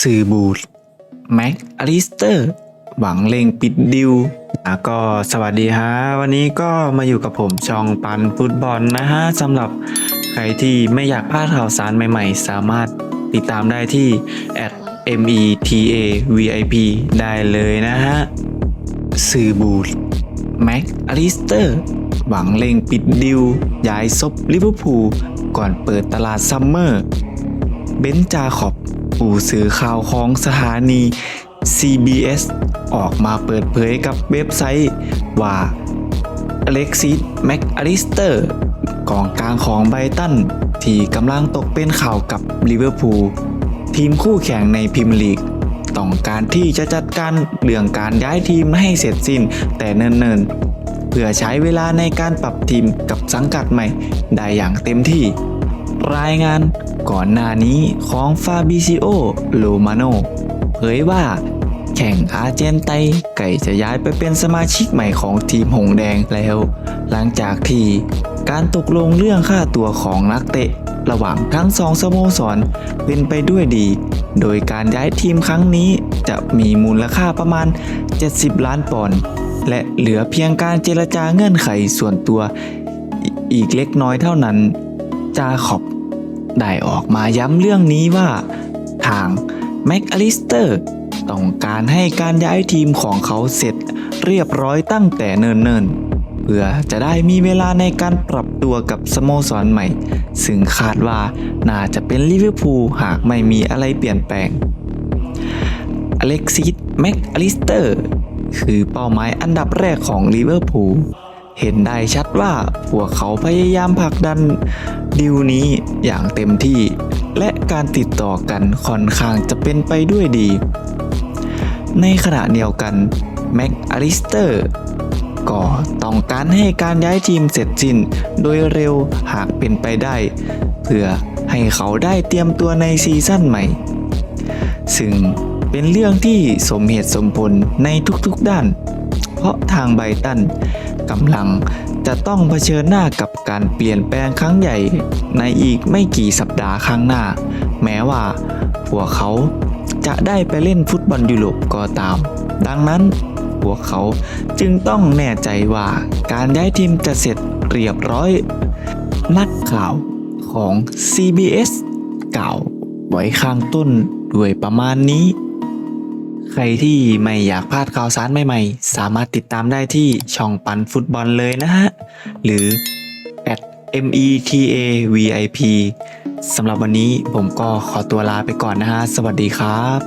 สื่อบูดแม็กอลิสเตอร์ หวังเล็งปิดดิวอะก็สวัสดีฮะ วันนี้ก็มาอยู่กับผมช่องปันฟุตบอลนะฮะสำหรับใครที่ไม่อยากพลาดข่าวสารใหม่ๆ สามารถติดตามได้ที่ @meta vip ได้เลยนะฮะสื่อบูดแม็กอลิสเตอร์ หวังเล็งปิดดิวย้ายซบลิเวอร์พูลก่อนเปิดตลาดซัมเมอร์ เบนจาขอบ ผู้สื่อข่าวของสถานี CBS ออกมาเปิดเผยกับเว็บไซต์ว่าอเล็กซิสแม็กอลิสเตอร์กองกลางของไบรตัน ที่กำลังตกเป็นข่าวกับลิเวอร์พูลทีมคู่แข่งในพรีเมียร์ลีกต้องการที่จะจัดการเรื่องการย้ายทีมให้เสร็จสิ้นแต่เนิ่นๆ เพื่อใช้เวลาในการปรับทีมกับสังกัดใหม่ ได้อย่างเต็มที่ รายงาน ก่อนหน้านี้ของฟาบิซิโอโลมาโนเผยว่าแข่งอาร์เจนไตไก่จะย้ายไปเป็นสมาชิกใหม่ของทีมหงแดงแล้ว หลังจากที่การตกลงเรื่องค่าตัวของนักเตะ ระหว่างทั้งสองสโมสรเป็นไปด้วยดี โดยการย้ายทีมครั้งนี้จะมีมูลค่าประมาณ 70 ล้านปอนด์และเหลือเพียงการเจรจาเงื่อนไขส่วนตัวอีอีกเล็กน้อยเท่านั้น จาขอบ ได้ออกมาย้ำเรื่องนี้ว่า ทางแม็กอลิสเตอร์ต้องการให้การย้ายทีมของเขาเสร็จเรียบร้อยตั้งแต่เนิ่นๆ เพื่อจะได้มีเวลาในการปรับตัวกับสโมสรใหม่ ซึ่งคาดว่าน่าจะเป็นลิเวอร์พูลหากไม่มีอะไรเปลี่ยนแปลง อเล็กซิสแม็กอลิสเตอร์คือเป้าหมายอันดับแรกของลิเวอร์พูล เห็นได้ชัดว่าพวกเขาพยายามผลักดันดิวนี้อย่างเต็มที่ และการติดต่อกันค่อนข้างจะเป็นไปด้วยดี ในขณะเดียวกันแม็กอลิสเตอร์ก็ต้องการให้การย้ายทีมเสร็จสิ้นโดยเร็วหากเป็นไปได้ เพื่อให้เขาได้เตรียมตัวในซีซั่นใหม่ ซึ่งเป็นเรื่องที่สมเหตุสมผลในทุกๆด้าน เพราะทางไบตัน กำลัง จะต้องเผชิญหน้ากับการเปลี่ยนแปลงครั้งใหญ่ในอีกไม่กี่สัปดาห์ข้างหน้า แม้ว่าพวกเขาจะได้ไปเล่นฟุตบอลยุโรปก็ตาม ดังนั้นพวกเขาจึงต้องแน่ใจว่าการย้ายทีมจะเสร็จเรียบร้อย นักข่าวของ CBS กล่าวไว้ข้างต้นด้วยประมาณนี้ ใครที่ไม่อยากพลาดข่าวสารใหม่ๆ สามารถติดตามได้ที่ช่องปันฟุตบอลเลยนะฮะ หรือ @meta vip สำหรับวันนี้ผมก็ขอตัวลาไปก่อนนะฮะ สวัสดีครับ